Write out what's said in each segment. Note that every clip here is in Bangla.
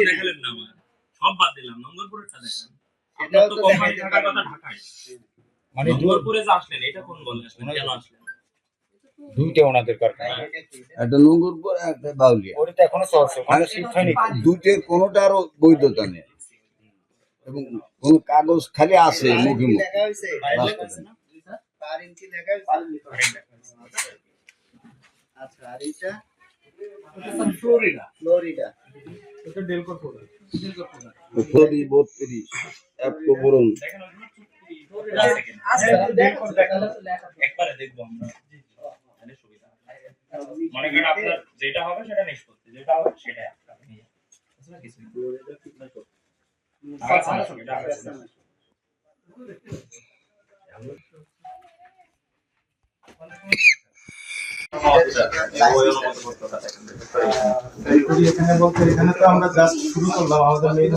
দেখালেন না আমার। সব বাদ দিলাম নঙ্গরপুরেরটা দেখান। আপনার তো তো কোম্পানি থাকার কথা ঢাকায়। মানে নঙ্গরপুরে যে আসলেন এটা কোন বলে আসলেন? কেন আসলেন? দুইটা ওনাদের কারখানা। একটা নোংরপুর একটা বাউলিয়া। ওটা এখনও চলছে ওখানে শিফট হয়নি দুটের কোনোটারও বৈধতা নেই। এবং কোন কাগজ খালি আছে মুখে মুখে। আচ্ছা আর এটা ফ্লোরিডা ফ্লোরিডা এটা প্রোডাক্ট ফ্লোরি এক একবারে দেখব আমরা। তাহলে সুবিধা। মনে করেন আপনার যেটা হবে সেটা নিষ্পত্তি যেটা হবে কিছু না। এখানে বলতে এখানে তো আমরা জাস্ট শুরু করলাম আমাদের মেইন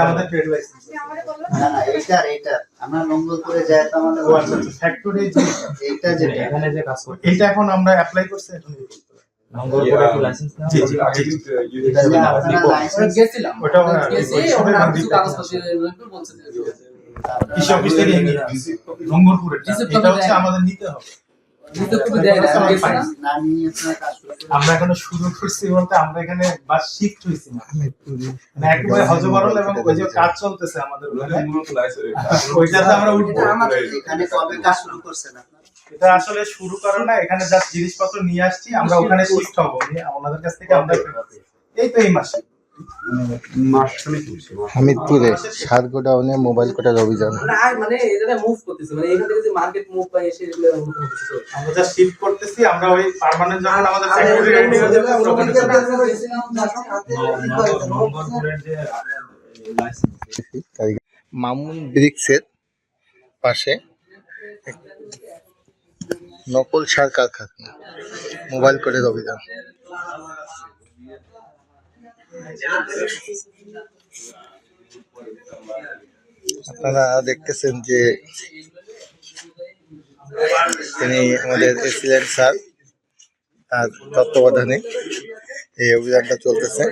আমাদের ট্রেড লাইসেন্স মঙ্গলপুরে যাই তো আমাদের আচ্ছা আচ্ছা ফ্যাক্টরি এইটা যেটা এখানে যে কাজ এটা এখন অ্যাপ্লাই করছি এখন ইয়ে হচ্ছে আমাদের নিতে হবে না না না আমরা এখনও শুরু করছি বলতে আমরা এখানে বাস শিফট হয়েছি না। মানে একেবারে হজবরল এবং ওই যে কাজ চলতেছে আমাদের ওইটাতে আমরা উঠবো। এখানে কবে কাজ শুরু করছেন আপনারা? এটা আসলে শুরু করে না এখানে জাস্ট জিনিসপত্র নিয়ে আসছি আমরা ওখানে শিফট হব। ওনাদের কাছ থেকে আমরা এই তো এই মাসে। হামিদপুরে সার গোডাউনে মোবাইল কোটার অভিযান। মানে এটা মুভ করতেছি মানে এখান থেকে যে মার্কেট মুভ পাই এসে এগুলো মুভ করতেছি আমরা জাস্ট শিফট করতেছি আমরা ওই পার্মানেন্ট যখন আমাদের ফ্যাক্টরি রেডি হয়ে যাবে আমরা ওখানে চলে যাব। নঙ্গরপুরের যে আপনার লাইসেন্স মামুন ব্রিক্সের পাশে নকল সার কারখানা মোবাইল কোটের অভিযান। আপনারা দেখতেছেন যে তিনি আমাদের এসিলেন্ট স্যার, তার তত্ত্বাবধানে এই অভিযানটা চলতেছে।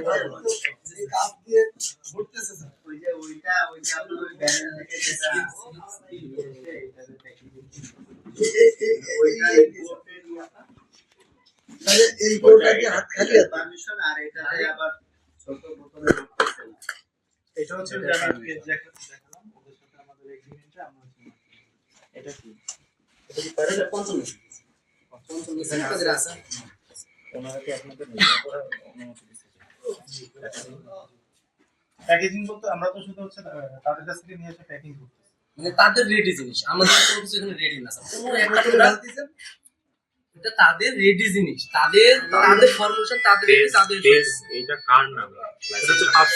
এই বোর্ডটাকে হাত খালি পারমিশন আর এটাতে আবার ছোট বোতলে ঢুকতেছে না এটা। হচ্ছে দেখালাম ওদের সাথে আমাদের এগ্রিমেন্টে আমরা হচ্ছে এটা কি? এটা পঞ্চম পঞ্চম কাজের আছে ওনারা কি আপনাদের নিজের করে অনুমতি দিচ্ছে? প্যাকেজিং বলতে আমরা তো শুধু হচ্ছে তাদের কাছ থেকে নিয়ে এসে প্যাকিং করতেছি। মানে তাদের রেডি জিনিস। আমাদের কোনো কিছু এখানে রেডি না। স্যার কোনো একটা product এটা তাদের রেডি জিনিস। তাদের তাদের ফর্মুলেশন তাদের তাদের বেস এইটা কার নাম? এটা হচ্ছে পাঁচ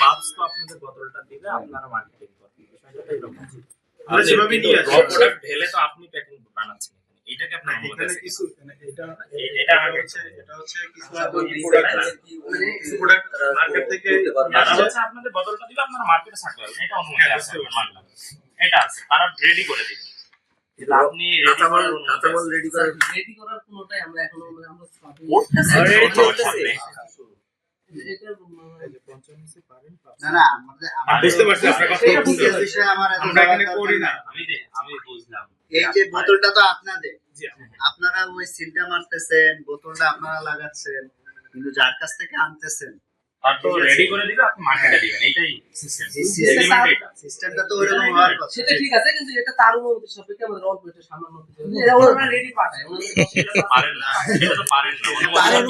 পাঁচ তো আপনাদের বোতলটা দিবে আপনারা মার্কেটিং করবেন। বিষয়টা তো এরকম আমরা সেভাবেই নিয়ে আসি। প্রোডাক্ট ঢেলে তো আপনি প্যাকিং বানাচ্ছেন এটাকে আপনি এখানে কিছু মানে এটা এটা হচ্ছে এটা হচ্ছে কিছু আচ্ছা, প্রোডাক্ট মানে প্রোডাক্ট মার্কেট থেকে যারা আপনাদের বোতলটা দিবে আপনারা মার্কেটে সাপ্লাই এটা অনুমতি হ্যাঁ, আছে মানলাম এটা আছে তারা রেডি করে দিবে। আপনি রেডি করার রেডি করার কোনোটাই আমরা এখনও মানে আমরা করতেছে, চলতেছে। এটা না না আমাদের আমি বুঝতে পারছি আপনার কথা। এই যে বোতলটা তো আপনাদের। আপনারা ওই সিলটা মারতেছেন বোতলটা আপনারা লাগাচ্ছেন কিন্তু যার কাছ থেকে আনতেছেন তো রেডি করে দিবে আপনি মার্কেটে দিবেন এইটাই সিস্টেম এটা সিস্টেমটা তো ওইরকম হওয়ার কথা। সেটা ঠিক আছে কিন্তু এটা তার অনুমতি সাপেক্ষে আমাদের অল্প একটু সামান্য এটা ওরা রেডি পাঠায় ওনাদের পারেন না সেটা তো পারেন না পারেন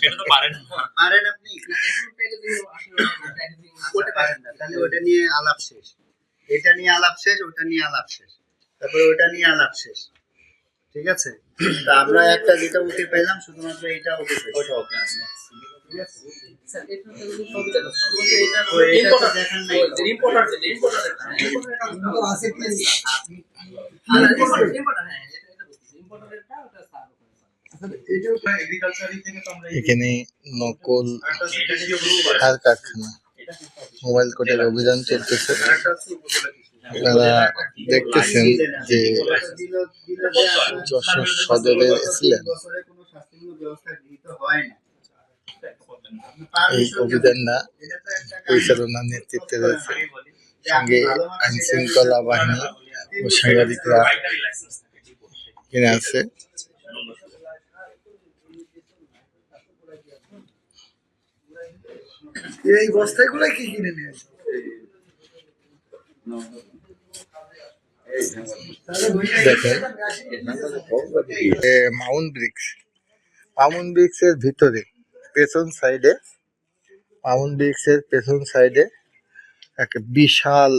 সেটা তো পারেন না। পারেন আপনি। এখন প্যাকেজিং আসলে প্যাকেজিং ওটা পারেন না তাহলে ওটা নিয়ে আলাপ শেষ। এটা নিয়ে আলাপ শেষ ওটা নিয়ে আলাপ শেষ। তারপরে ওটা নিয়ে আলাপ শেষ। ঠিক আছে? তা আমরা একটা যেটা ওকে পেলাম শুধুমাত্র এটা ওকে ওটা ওকে এখানে নকল সার কারখানা মোবাইল কোটের অভিযান চলতেছে। আপনারা দেখতেছেন যে যশোর সদরে ছিলেন। বছরে কোনো শাস্তিমূলক ব্যবস্থা গৃহীত হয় না এই অভিযানটা পরিচালনার নেতৃত্বে রয়েছে। সঙ্গে আইন শৃঙ্খলা বাহিনী ও সাংবাদিকরা কিনে আছে। এই বস্তাগুলো কি কিনে নিয়ে দেখেন মাউন্ট ব্রিক্স। মাউন্ট ব্রিক্স এর ভিতরে পেছন সাইডে ব্রিক্স এর পেছন সাইডে একটা বিশাল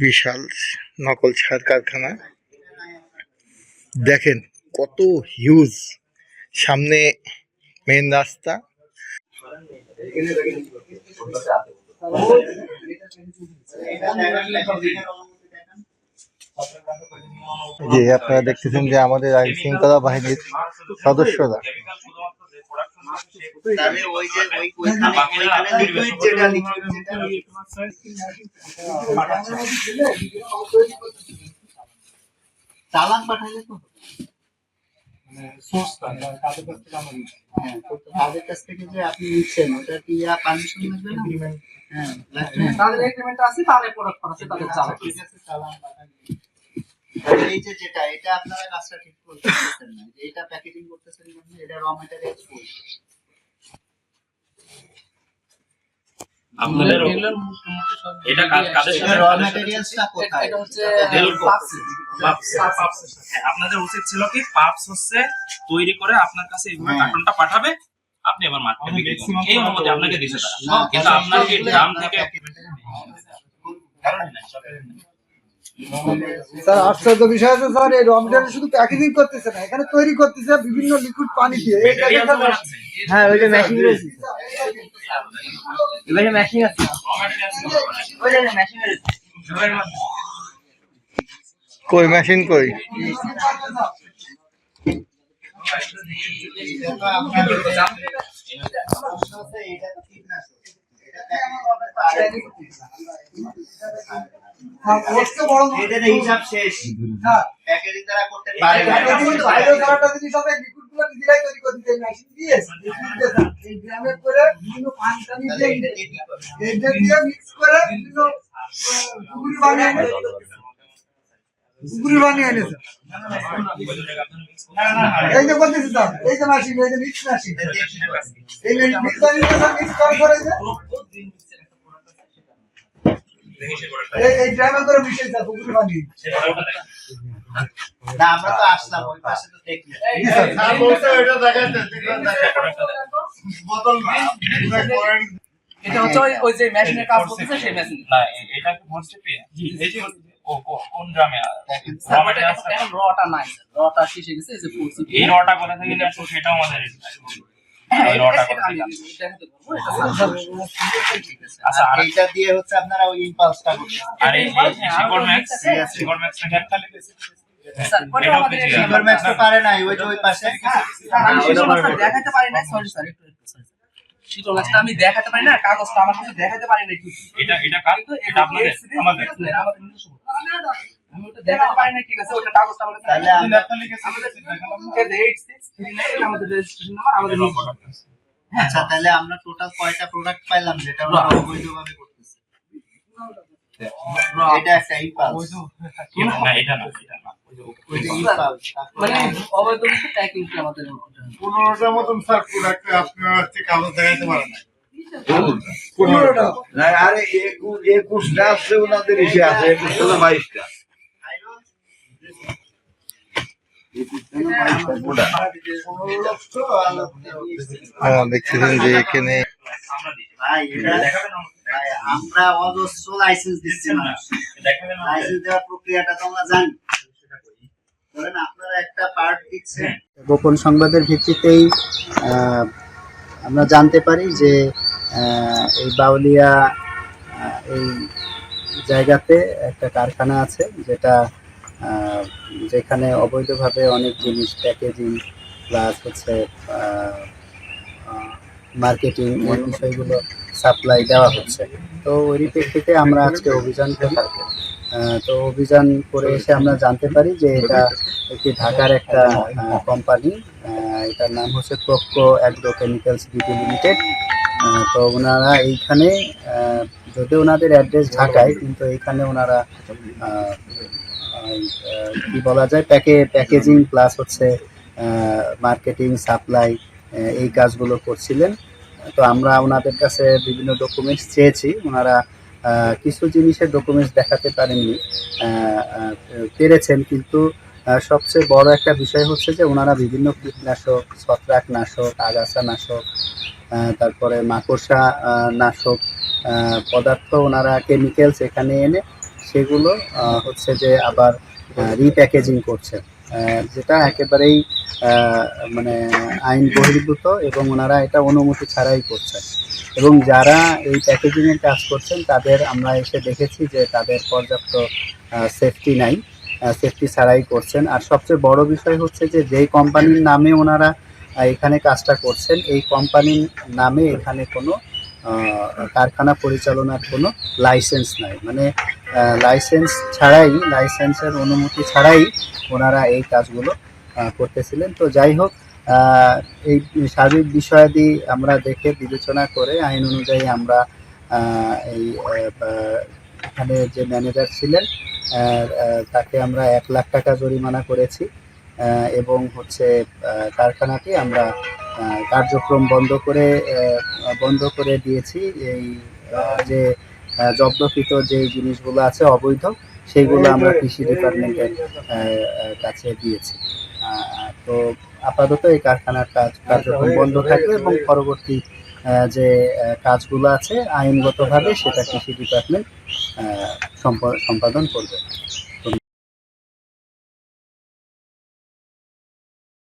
বিশাল নকল সার কারখানা। দেখেন কত হিউজ সামনে মেন রাস্তা। যে আপনারা দেখতেছেন যে আমাদের আইন শৃঙ্খলা বাহিনীর সদস্যরা। তাহলে তাদের কাছ থেকে যে আপনি নিচ্ছেন ওটা কি পারমিশন লাগবে না হ্যাঁ তাদের এগ্রিমেন্ট আছে, তাদের প্রোডাক্ট করাচ্ছে তাদের আছে চালান। তাহলে এই যে যেটা এটা আপনারা কাজটা ঠিক করতেছেন না এটা প্যাকেজিং করতেছেন না এটা র ম্যাটেরিয়াল আপনাদের এগুলোর মোটামুটি সব এটা কাদের সাথে র ম্যাটেরিয়ালসটা কোথায় এটা হচ্ছে দেউল পাপসি। পাপস হ্যাঁ, আপনাদের উচিত ছিল কি পাপস হচ্ছে তৈরি করে আপনার কাছে এইভাবে হ্যাঁ। কার্টনটা পাঠাবে আপনি এবার মার্কেটে বিক্রি করবেন এই অনুমতি আপনাকে দিছে তারা কিন্তু আপনার কি দাম থেকে স্যার আশ্চর্য বিষয় আছে স্যার এই রমজানে শুধু প্যাকেজিং করতেছে না এখানে তৈরি করতেছে বিভিন্ন লিকুইড পানি দিয়ে। হ্যাঁ ওই যে মেশিন রয়েছে। এবারে মেশিন আছে। ওই যে মেশিন রয়েছে কই মেশিন কই? এটা তো আপনার এটা হিসাব হ্যাঁ বাইরেও যাওয়াটা জিনিস হবে লিকুইড নিজেরাই তৈরি করে দিতে করে বিভিন্ন পানি দিয়ে এটা দিয়ে কি করবে? এইটা দিয়ে মিক্স করে বিভিন্ন পুকুরি বানিয়ে এনেছে। এই যে করতেছি স্যার এই যে মেশিন এই যে মিক্স মেশিন এটা এই মিক্স মেশিন স্যার মিক্স করে করে যে এই এই ড্রামে করে মিশিয়ে স্যার পুকুরি বানিয়ে। না আমরা তো আসলাম ওই পাশে তো দেখলি এটা হচ্ছে ওই- যে মেশিনের কাজ করতেছে সেই মেশিন। না এটা হচ্ছে পে এই যে কোন গ্রামে? Raw materials টা- এখন রটা নাই। রটা শেষে গেছে এই যে ফুলসি এই রটা কোথা থেকে নিয়ে আসছো সেটাও আমাদের এই রটা কোথা থেকে আসছে? দেখাতে পারব এটা স্যার আচ্ছা আর এইটা দিয়ে হচ্ছে আপনারা ওই ইম্পালসটা করছেন আর এই শিকড় ম্যাক্স শিকড় ম্যাক্স একটা লেগেছে স্যার ওটা এটাও আমাদের পেয়েছি। সুপার ম্যাক্স তো পারে নাই ওই যে ওই পাশে। আমি দেখাতে পারি না সরি স্যার একটু একটু sorry, sir। শিকড় মাছটা আমি দেখাতে পারি না কাগজটা আমার কাছে দেখাতে পারি না এটা এটা এটা আমাদের। আমাদের আমার আমরা- আচ্ছা তাহলে আমরা টোটাল কয়টা প্রোডাক্ট পাইলাম যেটা ওরা অবৈধভাবে করতেছে? এটা একটা ইম্পালস না? এটা না এটা না। মানে অবৈধ প্যাকিং আমাদের পনেরোটার মতন স্যার প্রোডাক্ট আপনার হচ্ছে কাগজ দেখাতে পারেন না। আরে একুশ একুশটা আছে ওনাদের ইসে আছে একুশটা না বাইশটা হ্যাঁ, যে এখানে আমরা অজস্র লাইসেন্স দিচ্ছি না। লাইসেন্স দেওয়ার প্রক্রিয়াটা তো আমরা জানি। ধরেন আপনারা একটা পার্ট দিচ্ছেন। গোপন সংবাদের ভিত্তিতেই আহ, আমরা জানতে পারি যে এই বাউলিয়া এই জায়গাতে একটা কারখানা আছে যেটা যেখানে অবৈধভাবে অনেক জিনিস, প্যাকেজিং প্লাস হচ্ছে মার্কেটিং এই বিষয়গুলো সাপ্লাই দেওয়া হচ্ছে। তো ওই প্রেক্ষিতে আমরা আজকে অভিযান করি তো অভিযান করে এসে আমরা জানতে পারি যে এটা একটি ঢাকার একটা কোম্পানি এটার নাম হচ্ছে Propco agro chemicals BD limited তো ওনারা এইখানে যদিও ওনাদের অ্যাড্রেস ঢাকায়, কিন্তু এইখানে ওনারা কি বলা যায়, প্যাকে, প্যাকেজিং প্লাস হচ্ছে মার্কেটিং, সাপ্লাই এই কাজগুলো করছিলেন। তো আমরা ওনাদের কাছে বিভিন্ন ডকুমেন্টস চেয়েছি। ওনারা কিছু জিনিসের ডকুমেন্টস দেখাতে পারেননি। পেরেছেন, কিন্তু সবচেয়ে বড় একটা বিষয় হচ্ছে যে ওনারা বিভিন্ন কীটনাশক, ছত্রাকনাশক আগাছা নাশক তারপরে মাকড়সা নাশক পদার্থ ওনারা কেমিক্যালস এখানে এনে সেগুলো হচ্ছে যে আবার রিপ্যাকেজিং করছে। যেটা একেবারেই মানে আইন বহির্ভূত এবং ওনারা এটা অনুমতি ছাড়াই করছেন এবং যারা এই প্যাকেজিংয়ের কাজ করছেন, তাদের আমরা এসে দেখেছি যে তাদের পর্যাপ্ত সেফটি নাই। সেফটি ছাড়াই করছেন। আর সবচেয়ে বড় বিষয় হচ্ছে যে, যেই কোম্পানির নামে ওনারা এখানে কাজটা করছেন, এই কোম্পানির নামে এখানে কোনো কারখানা পরিচালনার কোনো লাইসেন্স নাই। মানে লাইসেন্স ছাড়াই লাইসেন্সের অনুমতি ছাড়াই ওনারা এই কাজগুলো করতেছিলেন। তো যাই হোক এই সার্বিক বিষয়াদি আমরা দেখে বিবেচনা করে, আইন অনুযায়ী আমরা এই এখানে যে ম্যানেজার ছিলেন তাকে আমরা এক লাখ টাকা জরিমানা করেছি এবং হচ্ছে কারখানাটি আমরা কার্যক্রম বন্ধ করে বন্ধ করে দিয়েছি। এই যে জব্দকৃত যে জিনিসগুলো আছে অবৈধ সেইগুলো আমরা কৃষি ডিপার্টমেন্টের কাছে দিয়েছি। তো আপাতত এই কারখানার কাজ, কার্যক্রম বন্ধ থাকবে এবং পরবর্তী যে কাজগুলো আছে আইনগতভাবে সেটা কৃষি ডিপার্টমেন্ট সম্পাদন করবে।